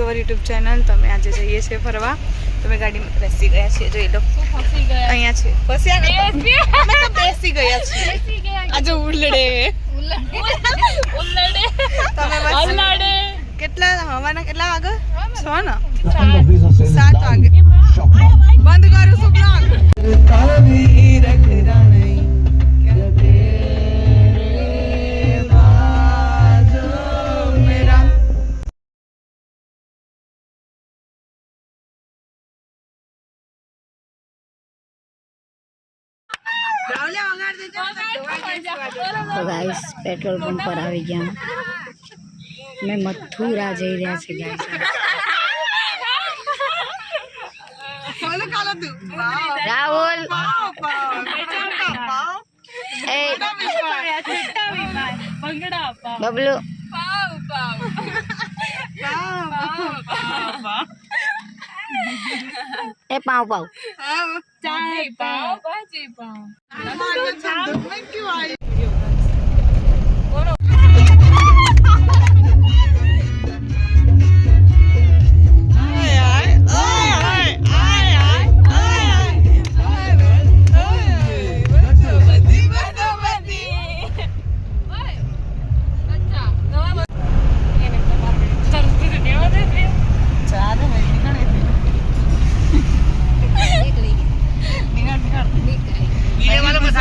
To our YouTube channel તમે આજે જઈએ છીએ ફરવા. તમે ગાડીમાં બેસી ગયા છીએ જોઈ લો. અહીંયા છે. ફસ્યા બેસી ગયા? છીએ. આજે ઉલડે. ઉલડે. તમે કેટલા હવાના કેટલા આગળ છ ને? સાત. વાગે. બંધ કરું છું બ્લોગ તો ગાઈસ પેટ્રોલ પંપ પર આવી ગયા. મેં મથુરા જઈ રહ્યા છે ગાઈસ રાહુલ. બબલુ. એ પાઉં પાઉં ચાય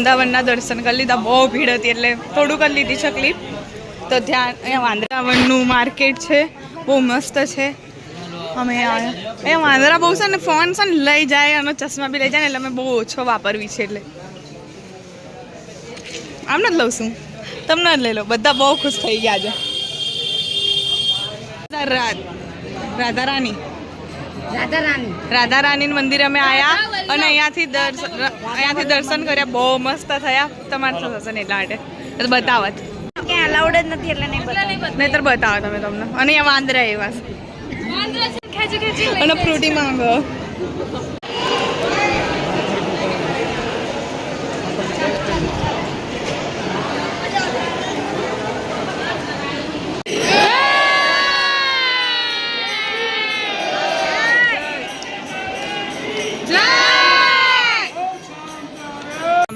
વૃંદાવનના દર્શન કરી લીધા. બહુ ભીડ હતી એટલે થોડુંક કરી લીધી છે ક્લિપ તો ત્યાં અહીંયા વાંદરાવનનું માર્કેટ છે. બહુ મસ્ત છે. અમે અહીંયા વાંદરા બહુ છે ને, ફોન છે ને, લઈ જાય અને ચશ્મા બી લઈ જાય ને એટલે અમે બહુ ઓછો વાપરવી છે એટલે. આમ જ લઉં છું. તમને જ લઈ લો બધા બહુ ખુશ થઈ ગયા છે. રાધા રાની રાધા રાની મંદિરે અમે આયા અને અહીંયાથી દર્શન અહીંયાથી દર્શન કર્યા. બહુ મસ્ત થયા. તમારે થશે ને એટલા માટે? તો બતાવત. અલાઉડ જ નથી એટલે નહીં બતાવું બતાવો તમે તમને. અને અહીંયા વાંદરા એવા છે. ખેંચી ખેંચી અને ફ્રૂટી માંગો.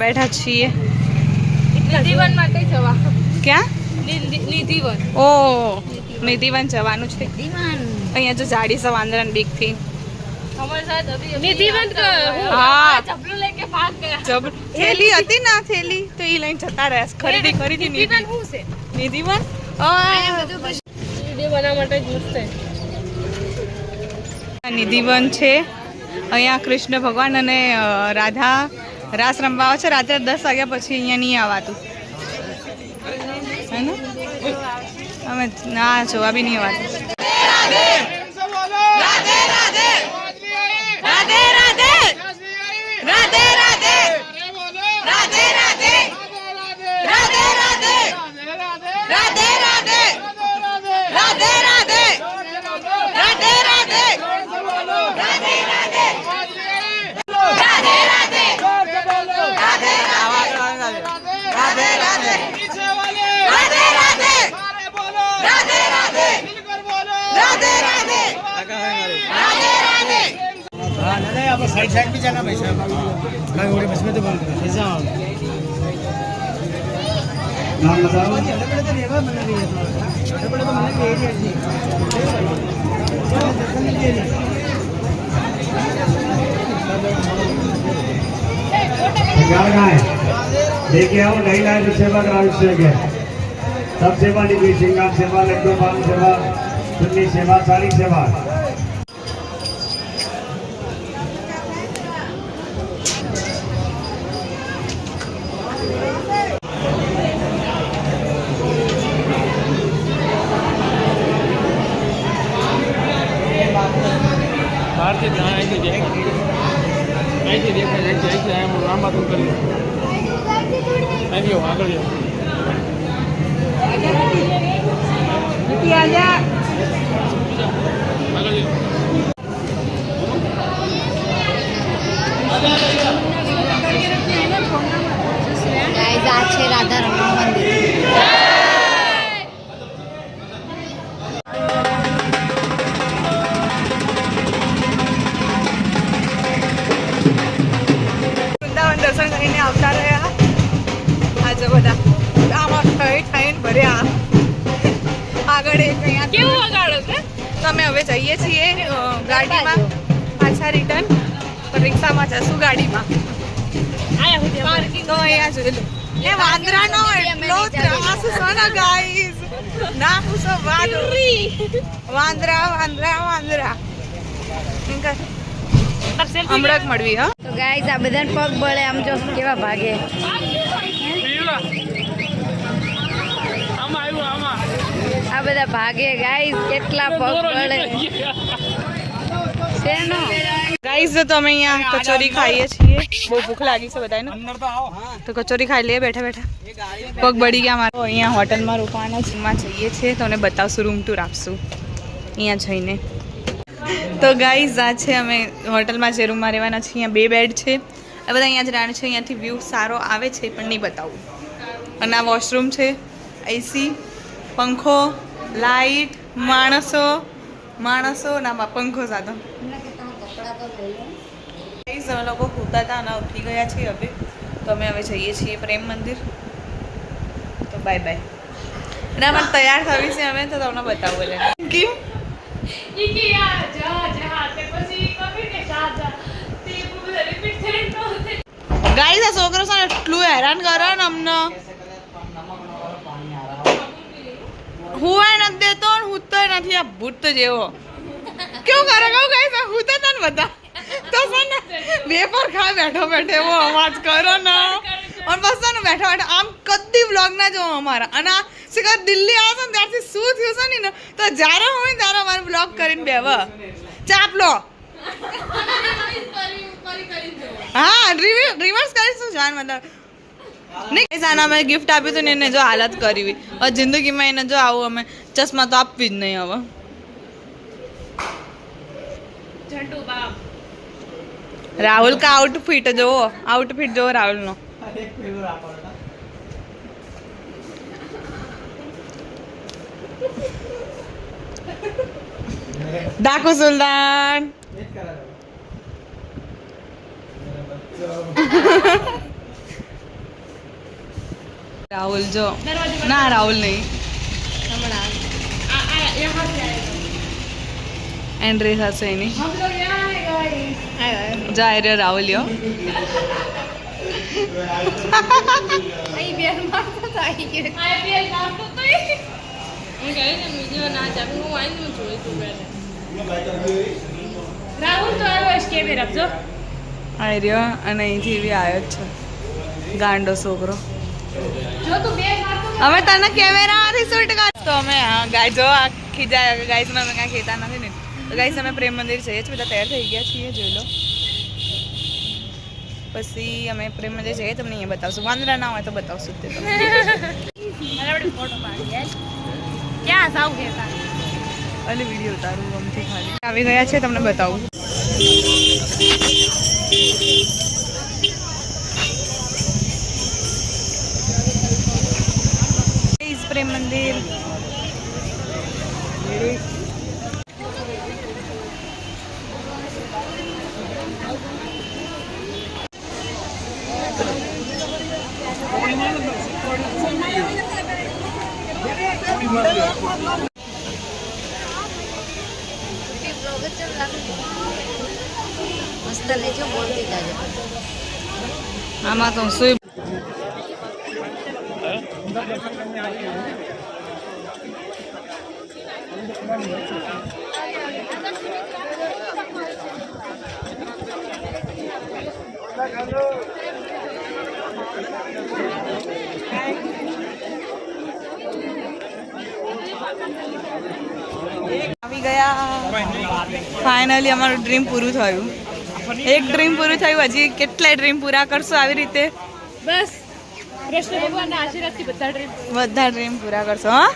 બેઠા છીએ. નિધિવનમાં કઈ જવા? ક્યાં? નિધિવન ઓ નિધિવન જવાનું છે. અહીંયા જો જાડી છે વાંદરા બીકથી થેલી હતી ના થેલી? તો એ લઈને જતા રહ્યા ખરીદી ખરીદી નિધિવન શું છે? નિધિવન? બનાવવા માટે નિધિવન છે. અહીંયા કૃષ્ણ ભગવાન અને રાધા રાસ રમવા આવે છે રાત્રે દસ વાગ્યા પછી અહીંયા નહીં આવવાતું હે ને અમે ના જોવા બી નહીં આવવાતું રાધે રાધે રાધે રાધે साइड साइड भी जाना भाई साहब। बस में तो बोल नाम बताओ। बड़े बड़े बड़े बड़े दर्शन के लिए देखिए आओ नहीं लाए तो सेवा ग्राम से गए सब सेवा निकली सिंगार सेवा लड्डू पान सेवा सुन्नी सेवा सारी सेवा। આવ્યો આગળ આ છે રાધા રમણ મંદિર. હવે જઈએ છીએ ગાડીમાં પાછા રિટર્ન રિક્ષામાં જશું ગાડીમાં. તો અહીંયા જોઈ લો. એ વાંદરાનો ના પૂછો વાંદરા વાંદરા વાંદરા. હમણાં મળવી, હા. તો ગાઈઝ આ બધાને પગ બળે આમ જો કેવા ભાગે. બધા ભાગે. ગાઈસ કેટલા પગ બળે શેનો ગાઈસ તો અમે અહીંયા કચોરી ખાઈએ છીએ. બહુ ભૂખ લાગી છે બધાને. અંદર તો આવો હા. તો કચોરી ખાઈ લઈએ બેઠા બેઠા. પગ બળી ગયા મારો. અહીંયા હોટલમાં રોકાવાના છે એમાં જઈએ છીએ. તમને બતાવશું રૂમ ટૂર આપશું. અહીંયા જઈને. તો ગાઈઝ આ છે અમે હોટલમાં જે રૂમમાં રહેવાના છીએ અહીંયા બે બેડ છે. આ બધા અહીંયા જ રાણ છે. અહીંયાથી વ્યૂ સારો આવે છે પણ નહીં બતાવું. અને આ વોશરૂમ છે એસી પંખો લાઈટ, માણસો માણસો ના નામાં પંખો સાધો. અમે લોકો કૂદતા હતા અને ઉઠી ગયા છીએ હવે. તો અમે હવે જઈએ છીએ પ્રેમ મંદિર. તો બાય બાય ના મને તૈયાર થવી છે અમે, તો તમને બતાવું એટલે. કેમ? ગાઈ છોકરો છે એટલું હેરાન કરો ને અમને. હુંય નથી દેતો હું તો નથી આ ભૂત જેવો. કેવું કરે? કહું કઈ હું તો તને બધા? તો ને વેફર ખા બેઠો બેઠો એવો અવાજ કરો ને. અને બસ ને બેઠો બેઠો આમ કદી વ્લોગ ના જોવો અમારા. અને આ શિખર દિલ્હી આવે છે ને ત્યારથી શું થયું છે ને તો જ્યારે હોય ને ત્યારે અમારે વ્લોગ કરીને બેવ ચાપલો હા રિવર્સ કરીશું જાન મતલબ? નહીં આના અમે ગિફ્ટ આપ્યું હતું ને એને જો હાલત કરી હવે જિંદગીમાં એને જો આવું અમે ચશ્મા તો આપવી જ નહીં હવે. રાહુલ કા આઉટફિટ જોવો? આઉટફિટ જોવો રાહુલનો. ડાકુ સુલતાન. રાહુલ, જો. ના, રાહુલ નહીં. એન્ટ્રી હશે એની. જાય રહ્યો રાહુલ, યો. રાહુલ રહ્યો, અને અહીંથી બી આવ્યો જ છે. ગાંડો છોકરો. અમે તને કેમેરા રિસોર્ટ કર તો અમે હા ગાય જો આ ખીજા ગાઈસમાં અમે કાંઈ ખેતા નથી ને. તો ગાઈસ અમે પ્રેમ મંદિર જઈએ છીએ બધા તૈયાર થઈ ગયા છીએ જોઈ લો. પછી અમે પ્રેમ મંદિર જઈએ તમને અહીંયા બતાવશું. વાંદરા ના હોય તો બતાવશું તે ક્યાં સાવ કહેતા? અને વીડિયો ઉતારું ગમતી ખાલી. આવી ગયા છે તમને બતાવું. Guys, પ્રેમ મંદિર મસ્ત લેજો બોલતી જાજો આમાં તો શું આવી ગયા. ફાઇનલી અમારું ડ્રીમ પૂરું થયું. એક ડ્રીમ પૂરું થયું, હજી કેટલાય ડ્રીમ પૂરા કરશો આવી રીતે? બસ. કૃષ્ણ ભગવાનના આશીર્વાદથી બધા ડ્રીમ બધા ડ્રીમ પૂરા કરશો, હા?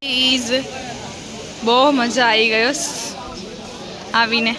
પ્લીઝ બહુ મજા આવી ગયો આવીને.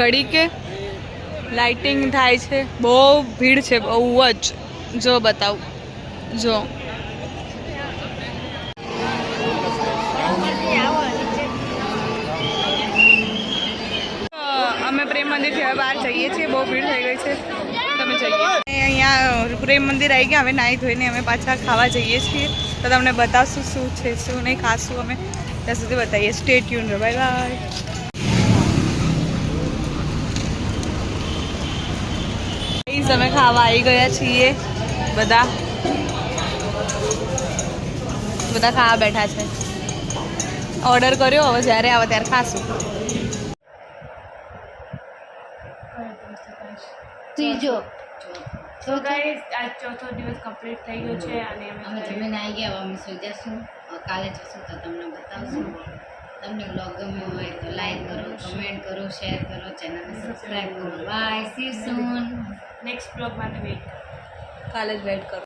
છીએ ઘડી કે લાઇટિંગ થાય છે. બહુ ભીડ છે, બહુ જ. જો બતાવું. જો. અમે પ્રેમ મંદિરથી હવે બહાર જઈએ છીએ, બહુ ભીડ થઈ ગઈ છે. તમે જઈએ. અહીંયા પ્રેમ મંદિર આવી ગયા, હવે નાહી ધોઈને અમે પાછા ખાવા જઈએ છીએ. તો તમને બતાવશું શું છે, શું નહીં, ખાશું અમે. ત્યાં સુધી બતાવીએ. સ્ટેટ યુન બાય બાય અમે ખાવા આવી ગયા છીએ. બધા. બધા ખાવા બેઠા છે. ઓર્ડર કર્યો હવે જ્યારે આવે ત્યારે ખાશું. ત્રીજો. તો ગાઈસ આજ ચોથો દિવસ કમ્પ્લીટ થઈ ગયો છે અને અમે જમીને જમીન આવી ગયા હવે અમે સુઈ જશું. કાલે જશું તો તમને બતાવશું. તમને બ્લોગ ગમ્યો હોય તો લાઈક કરો કમેન્ટ કરો શેર કરો ચેનલને સબસ્ક્રાઈબ કરો. Bye see soon next blog માટે વેઇટ કાલે જ વેટ કરો.